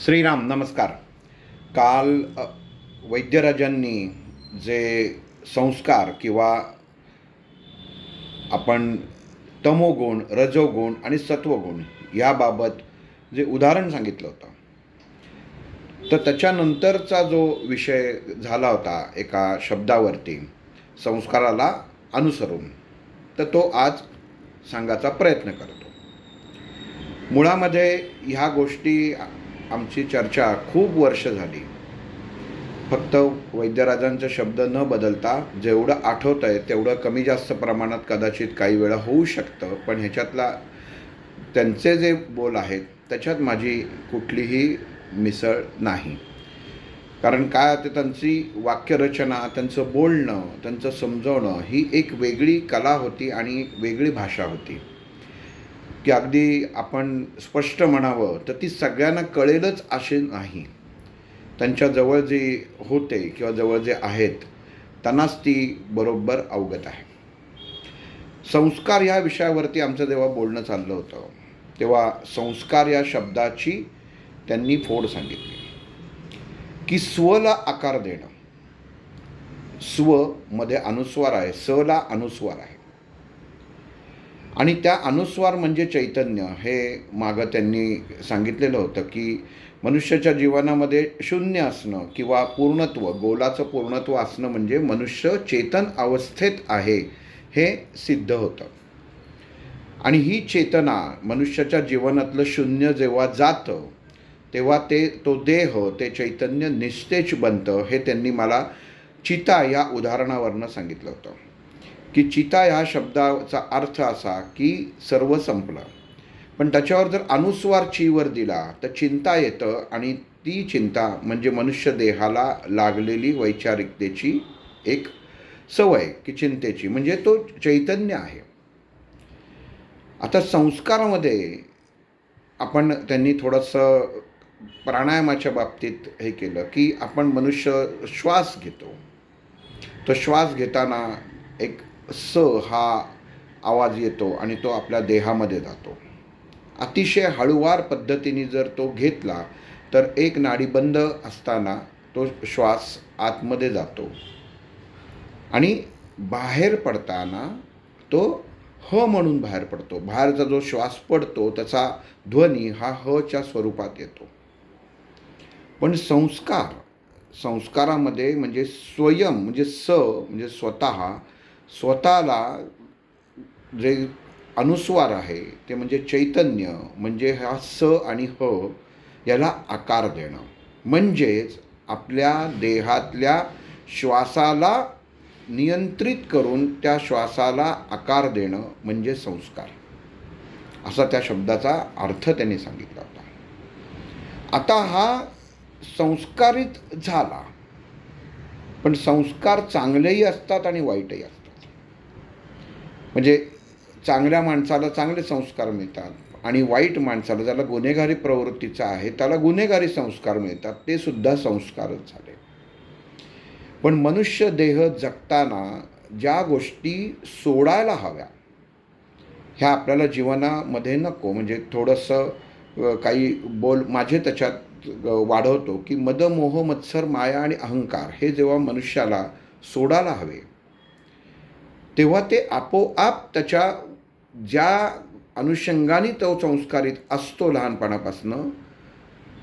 श्रीराम नमस्कार. काल वैद्यराजांनी जे संस्कार किंवा आपण तमोगुण रजोगुण आणि सत्वगुण याबाबत जे उदाहरण सांगितलं होतं तर त्याच्यानंतरचा जो विषय झाला होता एका शब्दावरती संस्काराला अनुसरून तर तो आज सांगायचा प्रयत्न करतो. मुळामध्ये ह्या गोष्टी आमची चर्चा खूप वर्ष झाली. फक्त वैद्यराजांचा शब्द न बदलता जेवढं आठवतं आहे तेवढं कमी जास्त प्रमाणात कदाचित काही वेळा होऊ शकतं. पण ह्याच्यातला त्यांचे जे बोल आहेत त्याच्यात माझी कुठलीही मिसळ नाही. कारण काय ते त्यांची वाक्यरचना त्यांचं बोलणं त्यांचं समजवणं ही एक वेगळी कला होती आणि एक वेगळी भाषा होती. की अगदी आपण स्पष्ट म्हणावं तर ती सगळ्यांना कळेलच असे नाही. त्यांच्याजवळ जे होते किंवा जवळ जे आहेत त्यांनाच ती बरोबर अवगत आहे. संस्कार या विषयावरती आमचं जेव्हा बोलणं चाललं होतं तेव्हा संस्कार या शब्दाची त्यांनी फोड सांगितली. की स्वला आकार देणं. स्वमध्ये अनुस्वार आहे सला अनुस्वार आहे. आणि त्या अनुस्वार म्हणजे चैतन्य हे मागं त्यांनी सांगितलेलं होतं की मनुष्याच्या जीवनामध्ये शून्य असणं किंवा पूर्णत्व गोलाचं पूर्णत्व असणं म्हणजे मनुष्य चेतन अवस्थेत आहे हे सिद्ध होतं. आणि ही चेतना मनुष्याच्या जीवनातलं शून्य जेव्हा जातं तेव्हा ते तो देह ते चैतन्य निस्तेज बनतं हे त्यांनी मला चिता या उदाहरणावरनं सांगितलं होतं. की चिता ह्या शब्दाचा अर्थ असा की सर्व संपलं. पण त्याच्यावर जर अनुस्वार चीवर दिला तर चिंता येतं आणि ती चिंता म्हणजे मनुष्य देहाला लागलेली वैचारिकतेची एक सवय की चिंतेची. म्हणजे तो चैतन्य आहे. आता संस्कारामध्ये आपण त्यांनी थोडंसं प्राणायामाच्या बाबतीत हे केलं की आपण मनुष्य श्वास घेतो. तो श्वास घेताना एक स हा आवाज येतो आणि तो आपल्या देहामध्ये जातो. अतिशय हळुवार पद्धतीने जर तो घेतला तर एक नाडी बंद असताना तो श्वास आतमध्ये जातो. आणि बाहेर पडताना तो ह म्हणून बाहेर पडतो. बाहेरचा जो श्वास पडतो त्याचा ध्वनी हा हच्या स्वरूपात येतो. पण संस्कार संस्कारामध्ये म्हणजे स्वयं म्हणजे स म्हणजे स्वतः स्वतःला जे अनुस्वार आहे ते म्हणजे चैतन्य म्हणजे हा स आणि ह याला आकार देणं. म्हणजेच आपल्या देहातल्या श्वासाला नियंत्रित करून त्या श्वासाला आकार देणं म्हणजे संस्कार. असा त्या शब्दाचा अर्थ त्यांनी सांगितला होता. आता हा संस्कारित झाला. पण संस्कार चांगलेही असतात आणि वाईटही असतात. म्हणजे चांगल्या माणसाला चांगले संस्कार मिळतात आणि वाईट माणसाला ज्याला गुन्हेगारी प्रवृत्तीचा आहे त्याला गुन्हेगारी संस्कार मिळतात ते सुद्धा संस्कारच झाले. पण मनुष्य देह जगताना ज्या गोष्टी सोडायला हव्या ह्या आपल्याला जीवनामध्ये नको. म्हणजे थोडंसं काही बोल माझे त्याच्यात वाढवतो की मद मोह मत्सर माया आणि अहंकार हे जेव्हा मनुष्याला सोडायला हवे तेव्हा ते आपोआप त्याच्या ज्या अनुषंगाने तो संस्कारित असतो लहानपणापासनं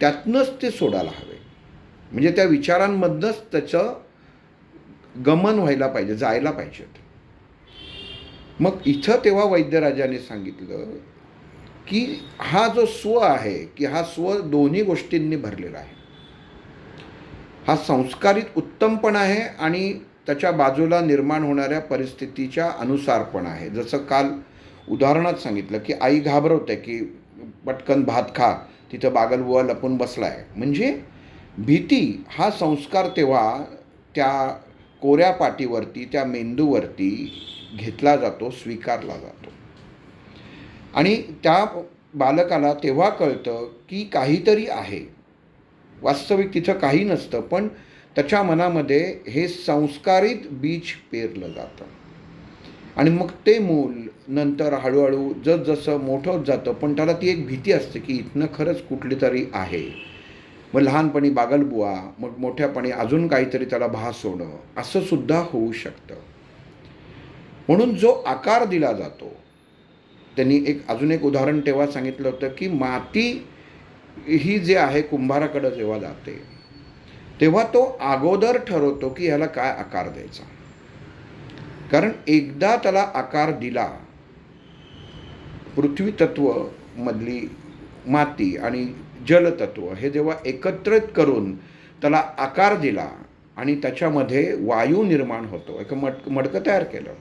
त्यातनंच ते सोडायला हवे. म्हणजे त्या विचारांमधनंच त्याचं गमन व्हायला पाहिजे जायला पाहिजेत मग इथं तेव्हा वैद्यराजाने सांगितलं की हा जो स्व आहे की हा स्व दोन्ही गोष्टींनी भरलेला आहे. हा संस्कारित उत्तम पण आहे आणि त्याच्या बाजूला निर्माण होणाऱ्या परिस्थितीच्या अनुसार पण आहे. जसं काल उदाहरणात सांगितलं की आई घाबरवते की पटकन भात खा तिथं बागलबुवा लपून बसला आहे म्हणजे भीती हा संस्कार तेव्हा त्या कोऱ्या पाटीवरती त्या मेंदूवरती घेतला जातो स्वीकारला जातो. आणि त्या बालकाला तेव्हा कळतं की काहीतरी आहे. वास्तविक तिथं काही नसतं पण त्याच्या मनामध्ये हे संस्कारित बीज पेरलं जातं. आणि मग ते मूल नंतर हळूहळू जसजसं मोठं होत जातं पण त्याला ती एक भीती असते की इथनं खरंच कुठली तरी आहे. मग लहानपणी बागलबुवा मग मोठ्यापणी अजून काहीतरी त्याला भास होणं असं सुद्धा होऊ शकतं. म्हणून जो आकार दिला जातो त्यांनी एक अजून एक उदाहरण तेव्हा सांगितलं होतं की माती ही जे आहे कुंभाराकडं जेव्हा जाते तेव्हा तो अगोदर ठरवतो की ह्याला काय आकार द्यायचा. कारण एकदा त्याला आकार दिला पृथ्वी तत्व मधली माती आणि जलतत्व हे जेव्हा एकत्रित करून त्याला आकार दिला आणि त्याच्यामध्ये वायू निर्माण होतो एक मट मडकं तयार केलं.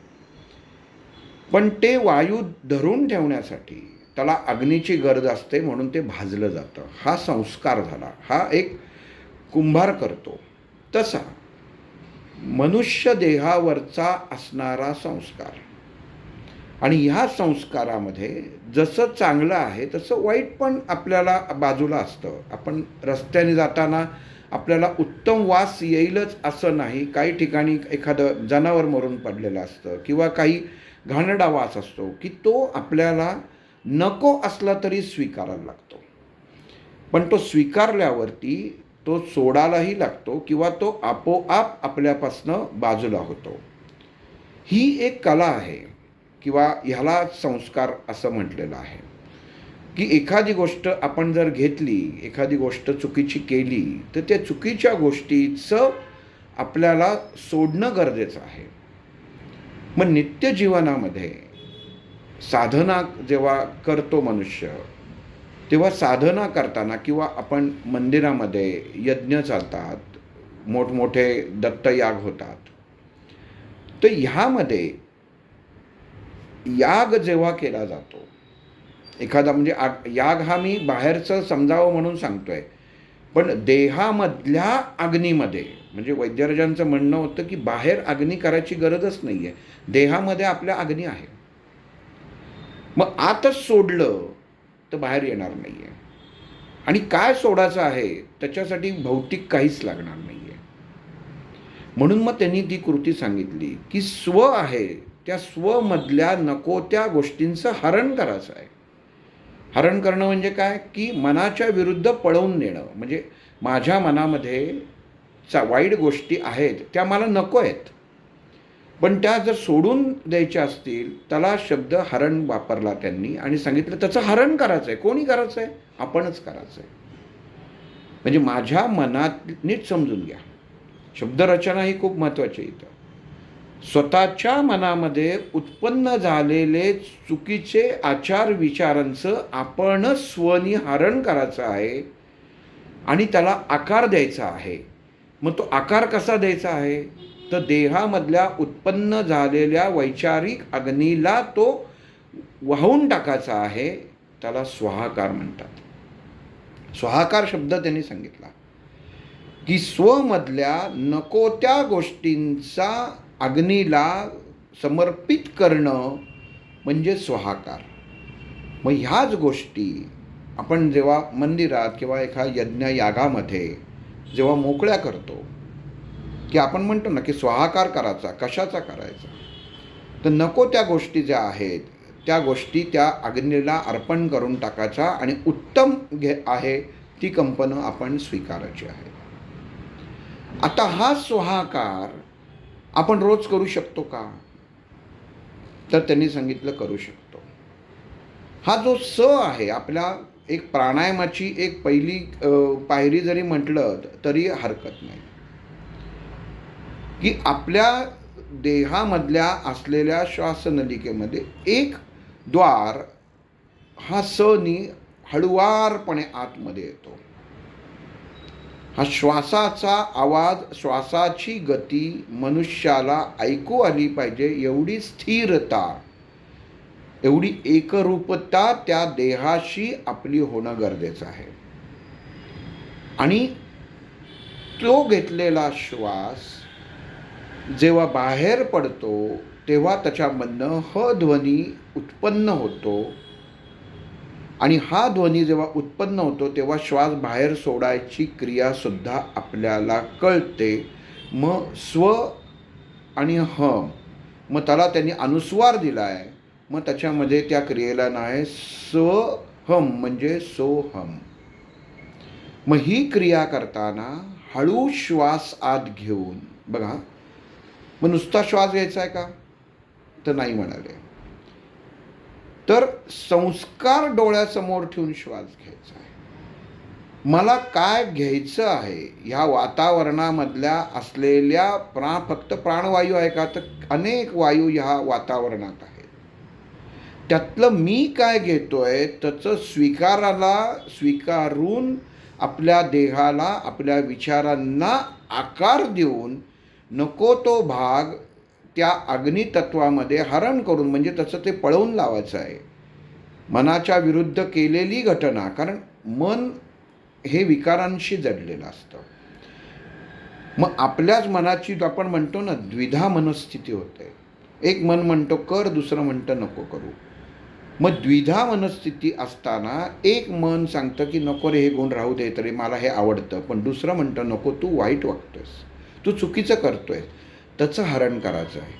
पण ते वायू धरून ठेवण्यासाठी त्याला अग्नीची गरज असते म्हणून ते भाजलं जातं. हा संस्कार झाला. हा एक कुंभार करतो. तसा मनुष्य देहावरचा असणारा संस्कार. आणि ह्या संस्कारामध्ये जसं चांगलं आहे तसं वाईट पण आपल्याला बाजूला असतं. आपण रस्त्याने जाताना आपल्याला उत्तम वास येईलच असं नाही. काही ठिकाणी एखादं जनावर मरून पडलेलं असतं किंवा काही घाणडा वास असतो की तो आपल्याला नको असला तरी स्वीकारायला लागतो. पण तो स्वीकारल्यावरती तो सोडायलाही लागतो किंवा तो आपोआप आपल्यापासनं बाजूला होतो. ही एक कला आहे किंवा ह्याला संस्कार असं म्हटलेलं आहे. की एखादी गोष्ट आपण जर घेतली एखादी गोष्ट चुकीची केली तर त्या चुकीच्या गोष्टीचं आपल्याला सोडणं गरजेचं आहे. मग नित्य जीवनामध्ये साधना जेव्हा करतो मनुष्य तेव्हा साधना करताना किंवा आपण मंदिरामध्ये यज्ञ चालतात मोठमोठे दत्तयाग होतात. तर ह्यामध्ये याग जेव्हा केला जातो एखादा म्हणजे याग हा मी बाहेरचं समजावं म्हणून सांगतोय पण देहामधल्या अग्नीमध्ये म्हणजे वैद्यराजांचं म्हणणं होतं की बाहेर अग्नी करायची गरजच नाही आहे देहामध्ये आपल्या अग्नी आहे. मग आतच सोडलं तर बाहेर येणार नाही आहे आणि काय सोडायचं आहे त्याच्यासाठी भौतिक काहीच लागणार नाही आहे म्हणून मग त्यांनी ती कृती सांगितली की स्व आहे त्या स्वमधल्या नको त्या गोष्टींचं हरण करायचं आहे. हरण करणं म्हणजे काय? की मनाच्या विरुद्ध पळवून नेणं. म्हणजे माझ्या मनामध्ये चा वाईट गोष्टी आहेत त्या मला नको आहेत. पण त्या जर सोडून द्यायच्या असतील त्याला शब्द हरण वापरला त्यांनी आणि सांगितलं त्याचं हरण करायचं आहे कोणी करायचं आहे आपणच करायचं आहे म्हणजे माझ्या मनात नीट समजून घ्या. शब्दरचना ही खूप महत्त्वाची आहे इथं. स्वतःच्या मनामध्ये उत्पन्न झालेले चुकीचे आचार विचारांचं आपणच स्वनिहरण करायचं आहे आणि त्याला आकार द्यायचा आहे. मग तो आकार कसा द्यायचा आहे? तर देहामधल्या उत्पन्न झालेल्या वैचारिक अग्नीला तो वाहून टाकायचा आहे त्याला स्वाहाकार म्हणतात. स्वाहाकार शब्द त्यांनी सांगितला. की स्वमधल्या नको त्या गोष्टींचा अग्नीला समर्पित करणं म्हणजे स्वाहाकार. मग ह्याच गोष्टी आपण जेव्हा मंदिरात किंवा एका यज्ञ यागामध्ये जेव्हा मोकळ्या करतो की आपण म्हणतो ना की स्वाहाकार करायचा कशाचा करायचा? तर नको त्या गोष्टी ज्या आहेत त्या गोष्टी त्या अग्नीला अर्पण करून टाकायच्या आणि उत्तम घे आहे ती कंपनं आपण स्वीकारायची आहे. आता हा स्वाहाकार आपण रोज करू शकतो का? तर त्यांनी सांगितलं करू शकतो. हा जो स आहे आपल्या एक प्राणायामाची एक पहिली पायरी जरी म्हटलं तरी हरकत नाही. की आपल्या देहामधल्या असलेल्या श्वासनलिकेमध्ये एक द्वार हा सनी हळुवारपणे आतमध्ये येतो. हा श्वासाचा आवाज श्वासाची गती मनुष्याला ऐकू आली पाहिजे एवढी स्थिरता एवढी एकरूपता त्या देहाशी आपली होणं गरजेचं आहे. आणि तो घेतलेला श्वास जेव्हा बाहेर पडतो तेव्हा त्याच्यामधनं ह ध्वनी उत्पन्न होतो. आणि हा ध्वनी जेव्हा उत्पन्न होतो तेव्हा श्वास बाहेर सोडायची क्रियासुद्धा आपल्याला कळते. मग स्व आणि ह. मग त्याला त्यांनी अनुस्वार दिला आहे मग त्याच्यामध्ये त्या क्रियेला नाव आहे स्वहम म्हणजे सोहम. मग ही क्रिया करताना हळू श्वास आत घेऊन बघा मग नुसता श्वास घ्यायचा आहे का? तर नाही म्हणाले. तर संस्कार डोळ्यासमोर ठेवून श्वास घ्यायचा आहे मला काय घ्यायचं आहे? ह्या वातावरणामधल्या असलेल्या प्रा फक्त प्राणवायू आहे का? तर अनेक वायू ह्या वातावरणात आहेत. त्यातलं मी काय घेतोय? त्याचं स्वीकाराला स्वीकारून आपल्या देहाला आपल्या विचारांना आकार देऊन नको तो भाग त्या अग्नितत्वामध्ये हरण करून म्हणजे त्याचं ते पळवून लावायचं आहे. मनाच्या विरुद्ध केलेली घटना कारण मन हे विकारांशी जडलेलं असतं. मग आपल्याच मनाची आपण म्हणतो ना द्विधा मनस्थिती होते. एक मन म्हणतो कर दुसरं म्हणतं नको करू. मग द्विधा मनस्थिती असताना एक मन सांगतं की नको रे हे गुण राहू दे तरी मला हे आवडतं पण दुसरं म्हणतं नको तू वाईट वागतोस तू चुकीचं करतोय त्याचं हरण करायचं आहे.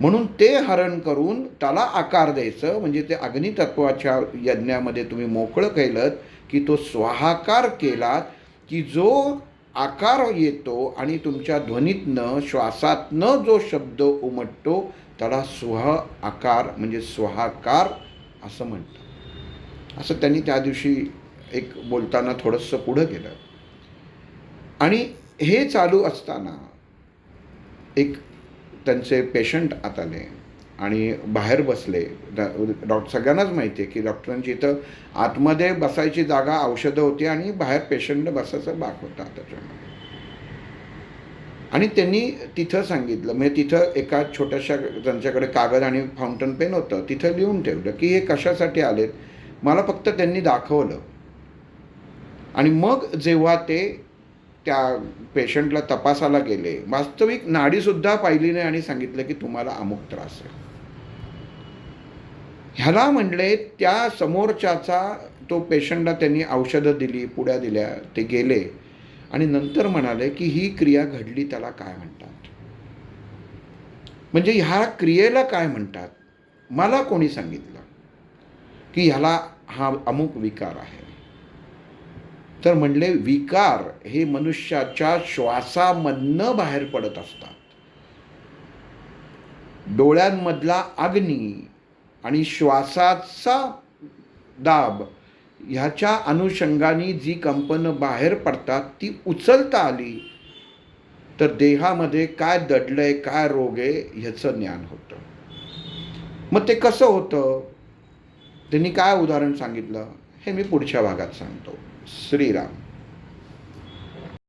म्हणून ते हरण करून त्याला आकार द्यायचं म्हणजे ते अग्नितत्वाच्या यज्ञामध्ये तुम्ही मोकळं केलं की तो स्वाहाकार केलात की जो आकार येतो आणि तुमच्या ध्वनीतनं श्वासातनं जो शब्द उमटतो त्याला स्व आकार म्हणजे स्वाहाकार असं म्हणतात. असं त्यांनी त्या दिवशी एक बोलताना थोडंसं पुढं गेलं आणि हे चालू असताना एक त्यांचे पेशंट आत आले आणि बाहेर बसले. डॉक्टर सगळ्यांनाच माहिती आहे की डॉक्टरांची इथं आतमध्ये बसायची जागा औषधं होती आणि बाहेर पेशंट बसायचा भाग होता त्याच्यामध्ये. आणि त्यांनी तिथं सांगितलं म्हणजे तिथं एका छोट्याशा त्यांच्याकडे कागद आणि फाउंटन पेन होतं तिथं लिहून ठेवलं की हे कशासाठी आलेत? मला फक्त त्यांनी दाखवलं. आणि मग जेव्हा ते त्या पेशंटला तपासाला गेले वास्तविक नाडीसुद्धा पाहिली नाही आणि सांगितलं की तुम्हाला अमुक त्रास आहे. ह्याला म्हणले त्या समोरच्याचा तो पेशंटला त्यांनी औषधं दिली पुड्या दिल्या ते गेले. आणि नंतर म्हणाले की ही क्रिया घडली त्याला काय म्हणतात? म्हणजे ह्या क्रियेला काय म्हणतात? मला कोणी सांगितलं की ह्याला हा अमुक विकार आहे. तर म्हणले विकार हे मनुष्याच्या श्वासामधनं बाहेर पडत असतात. डोळ्यांमधला अग्नी आणि श्वासाचा दाब ह्याच्या अनुषंगाने जी कंपनं बाहेर पडतात ती उचलता आली तर देहामध्ये काय दडलंय काय रोग आहे ह्याचं ज्ञान होतं. मग ते कसं होतं? त्यांनी काय उदाहरण सांगितलं? हे मी पुढच्या भागात सांगतो. श्रीराम